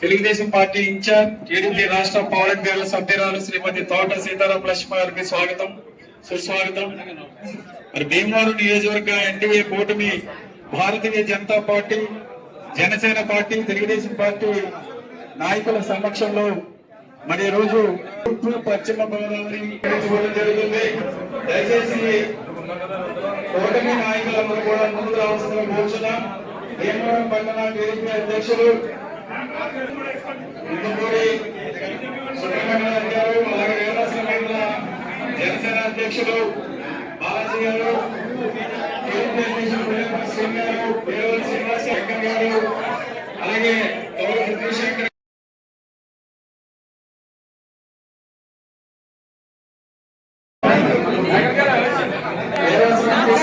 Telugu Desam party incharge TDP రాష్ట్ర పౌరగ్యాల సభ్యురాలు శ్రీమతి తోట సీతారాం లక్ష్మ గారికి స్వాగతం. సుస్వాగతం. మరి భీమవరం నియోజకవర్గ ఎన్డీఏ కూటమి Bharatiya Janata party Janasena party Telugu Desam party నాయకుల సమక్షంలో మరి ఈ రోజు తూర్పు పశ్చిమ గోదావరి చూడడం జరుగుతుంది. దయచేసి కూటమి నాయకులందరూ కూడా ముందు రావాల్సిన కూర్చున్నాం భీమవరం పట్టణ టీడీపీ అధ్యక్షులు ఇందుకూరి సుబ్రహ్మణ్యం గారు అలాగే వేదాసిన జనసేన అధ్యక్షులు బాలాజీ గారు టీడీపీ అధ్యక్షులు ప్రేమ గారు పేరు శంకర్ గారు అలాగే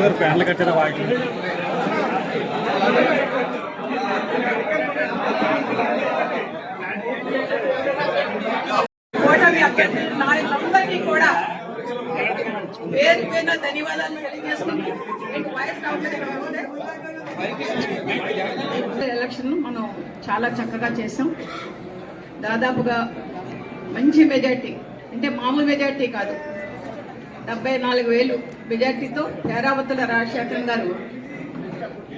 నాయకత్వం ఫ్యాన్లు కట్టిన వాటి ఓటమి అభ్యర్థులు నాయకులందరికీ కూడా పేరు పేరున ధన్యవాదాలు తెలియజేసుకుంటూ మీకు వయసు ఎలక్షన్ మనం చాలా చక్కగా చేసాం దాదాపుగా మంచి మెజార్టీ అంటే మామూలు మెజార్టీ కాదు. డెబ్బై నాలుగు వేలు మెజార్టీతో పేరావతుల రాజశేఖరం గారు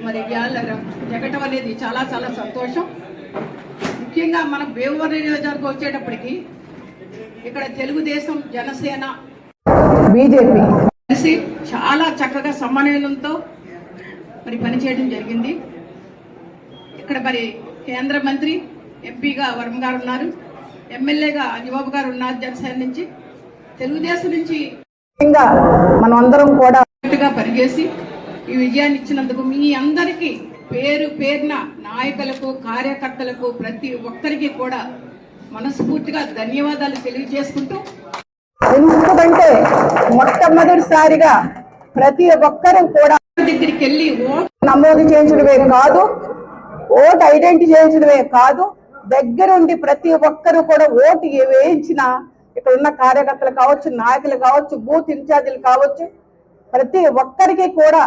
మరి జగటం అనేది చాలా చాలా సంతోషం. ముఖ్యంగా మన భీమవరం నియోజకవర్గం వచ్చేటప్పటికి ఇక్కడ తెలుగుదేశం జనసేన బీజేపీ. కలిసి చాలా చక్కగా సమన్వయంతో మరి పనిచేయడం జరిగింది. ఇక్కడ మరి కేంద్ర మంత్రి ఎంపీగా వరం గారు ఉన్నారు. ఎమ్మెల్యేగా అంజబాబు గారు ఉన్నారు జనసేన నుంచి. తెలుగుదేశం నుంచి మనం అందరం కూడా పనిచేసి ఈ విజయాన్ని ఇచ్చినందుకు మీ అందరికీ పేరు పేరున నాయకులకు కార్యకర్తలకు ప్రతి ఒక్కరికి కూడా మనస్ఫూర్తిగా ధన్యవాదాలు తెలియజేసుకుంటూ ఎందుకంటే మొట్టమొదటిసారిగా ప్రతి ఒక్కరూ కూడా దగ్గరికి వెళ్ళి ఓటు నమోదు చేయించడమే కాదు ఓటు ఐడెంటిటీ చేయించడమే కాదు దగ్గరుండి ప్రతి ఒక్కరూ కూడా ఓటు వేయించిన ఇక్కడ ఉన్న కార్యకర్తలు కావచ్చు నాయకులు కావచ్చు బూత్ ఇన్ఛార్జీలు కావచ్చు ప్రతి ఒక్కరికి కూడా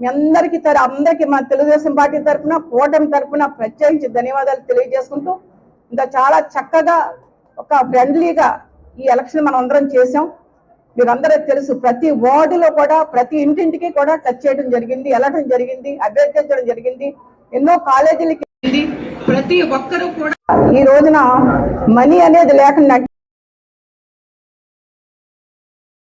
మీ అందరికీ తర అందరికీ మా తెలుగుదేశం పార్టీ తరఫున కూటమి తరఫున ప్రత్యేకించి ధన్యవాదాలు తెలియజేసుకుంటూ ఇంకా చాలా చక్కగా ఒక ఫ్రెండ్లీగా ఈ ఎలక్షన్ మనం అందరం చేసాం మీకు అందరూ తెలుసు ప్రతి వార్డులో కూడా ప్రతి ఇంటింటికి కూడా టచ్ చేయడం జరిగింది వెళ్ళడం జరిగింది అభ్యర్థించడం జరిగింది ఎన్నో కాలేజీలకి. ప్రతి ఒక్కరూ కూడా ఈ రోజున మనీ అనేది లేకుండా